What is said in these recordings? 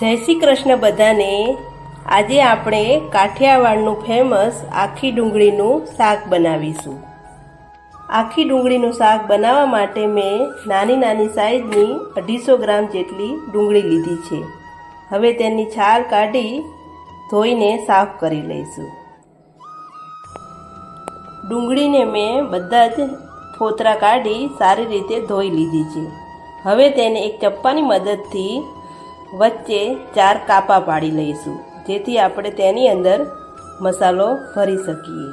જય શ્રી કૃષ્ણ બધાને. આજે આપણે કાઠિયાવાડનું ફેમસ આખી ડુંગળીનું શાક બનાવીશું. આખી ડુંગળીનું શાક બનાવવા માટે મેં નાની નાની સાઈઝની અઢીસો ગ્રામ જેટલી ડુંગળી લીધી છે. હવે તેની છાલ કાઢી ધોઈને સાફ કરી લઈશું. ડુંગળીને મેં બધા જ ફોતરા કાઢી સારી રીતે ધોઈ લીધી છે. હવે તેને એક ચપ્પાની મદદથી વચ્ચે ચાર કાપા પાડી લઈશું, જેથી આપણે તેની અંદર મસાલો ભરી શકીએ.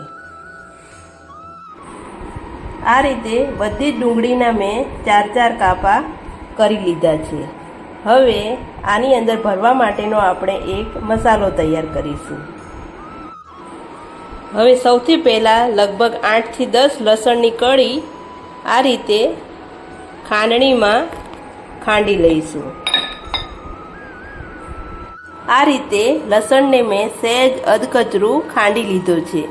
આ રીતે બધી જ ડુંગળીના મેં ચાર ચાર કાપા કરી લીધા છે. હવે આની અંદર ભરવા માટેનો આપણે એક મસાલો તૈયાર કરીશું. હવે સૌથી પહેલાં લગભગ આઠથી દસ લસણની કળી આ રીતે ખાંડણીમાં ખાંડી લઈશું. આ રીતે લસણને મેં સહેજ અધકચરું ખાંડી લીધો છે.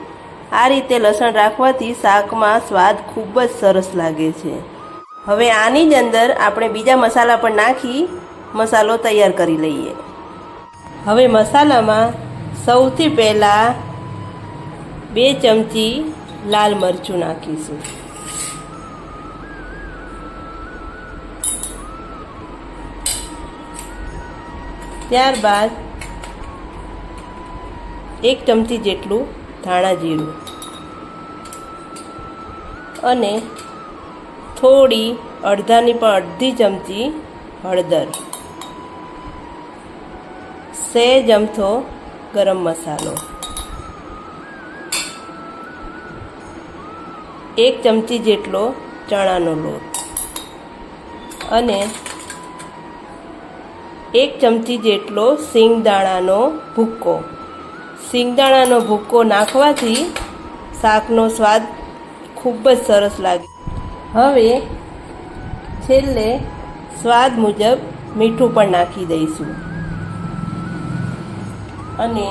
આ રીતે લસણ રાખવાથી શાકમાં સ્વાદ ખૂબ જ સરસ લાગે છે. હવે આની જ અંદર આપણે બીજા મસાલા પણ નાખી મસાલો તૈયાર કરી લઈએ. હવે મસાલામાં સૌથી પહેલાં બે ચમચી લાલ મરચું નાખીશું. ત્યારબાદ એક ચમચી જેટલું ધાણા જીરું. અને થોડી અડધાની પણ અડધી ચમચી હળદર. સે અમથો ગરમ મસાલો. એક ચમચી જેટલો ચણાનો લોટ. અને એક ચમચી જેટલો સિંગદાણાનો ભૂક્કો. સિંગદાણાનો ભૂક્કો નાખવાથી શાકનો સ્વાદ ખૂબ જ સરસ લાગે. હવે છેલ્લે સ્વાદ મુજબ મીઠું પણ નાખી દઈશું. અને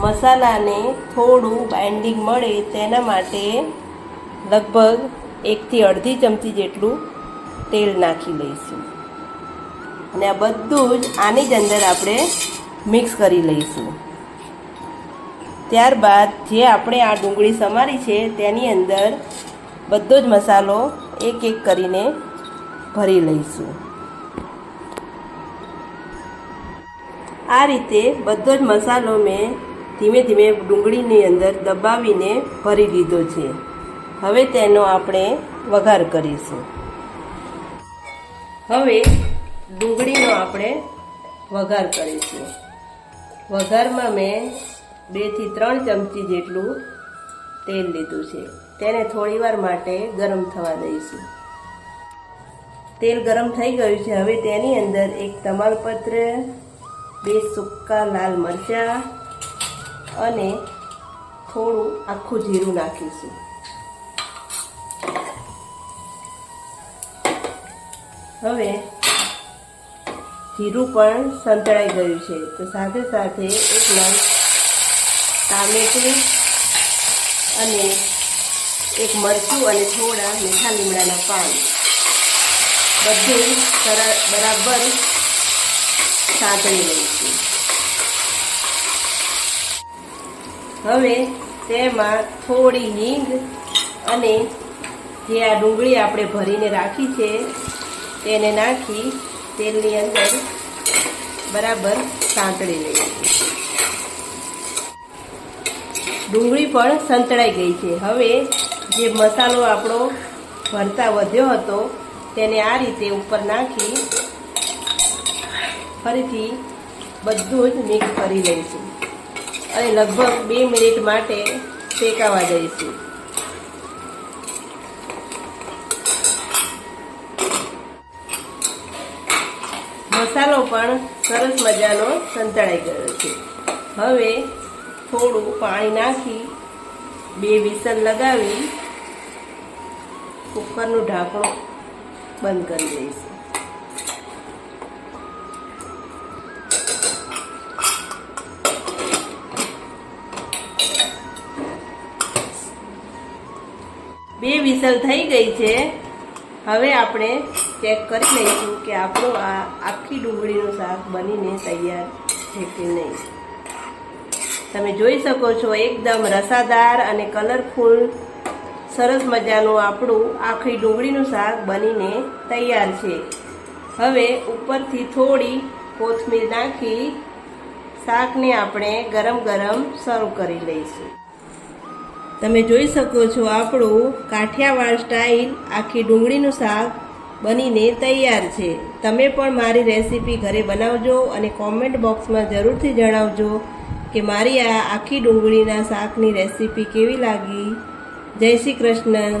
મસાલાને થોડું બાઇન્ડિંગ મળે તેના માટે લગભગ એકથી અડધી ચમચી જેટલું તેલ નાખી લઈશું અને આ બધું જ આની જ અંદર આપણે મિક્સ કરી લઈશું. ત્યારબાદ જે આપણે આ ડુંગળી સમારી છે, તેની અંદર બધો જ મસાલો એક એક કરીને ભરી લઈશું. આ રીતે બધો જ મસાલો મેં ધીમે ધીમે ડુંગળીની અંદર દબાવીને ભરી દીધો છે. હવે તેનો આપણે વઘાર કરીશું. હવે ડુંગળીનો આપણે વઘાર કરીશું. વઘારમાં મેં બેથી ત્રણ ચમચી જેટલું તેલ લીધું છે. તેને થોડીવાર માટે ગરમ થવા દઈશું. તેલ ગરમ થઈ ગયું છે. હવે તેની અંદર એક તમાલપત્ર, બે સૂકા લાલ મરચાં અને થોડું આખું જીરું નાખીશું. હવે જીરું પણ સંતળાઈ ગયું છે. તો સાથે સાથે એક નંગ ટામેટું અને એક મરચું અને થોડા મીઠા લીમડાના પાન. બધું બરાબર સાંતળી લઈશું હવે તેમાં થોડી હિંગ અને જે આ ડુંગળી આપણે ભરીને રાખી છે, તેને નાખી તેલની અંદર બરાબર સાંતળી લઈએ ડુંગળી પણ સંતળાઈ ગઈ છે. હવે જે મસાલો આપણો ભરતા વધ્યો હતો, તેને આ રીતે ઉપર નાખી ફરીથી બધું જ મિક્સ કરી લઈશું. અને લગભગ બે મિનિટ માટે શેકાવા દઈશું મસાલો પણ સરસ મજાનો સંતળાઈ ગયો છે. હવે થોડું પાણી નાખી બે વિસલ લગાવી કુકરનું ઢાંકણું બંધ કરી દઈશું. બે વિસલ થઈ ગઈ છે. હવે આપણે ચેક કરી લઈશું કે આપણું આ આખી ડુંગળીનું શાક બનીને તૈયાર છે કે નહીં. તમે જોઈ શકો છો એકદમ રસાદાર અને કલરફુલ સરસ મજાનું આપણું આખી ડુંગળીનું શાક બનીને તૈયાર છે. હવે ઉપરથી થોડી કોથમીર નાખી શાકને આપણે ગરમ ગરમ સર્વ કરી લઈશું. તમે જોઈ શકો છો આપણું કાઠિયાવાડ સ્ટાઇલ આખી ડુંગળીનું શાક બનીને તૈયાર છે. તમે પણ મારી રેસીપી ઘરે બનાવજો અને કોમેન્ટ બોક્સમાં જરૂરથી જણાવજો કે મારી આ આખી ડુંગળીના શાકની રેસીપી કેવી લાગી. જય શ્રી કૃષ્ણ.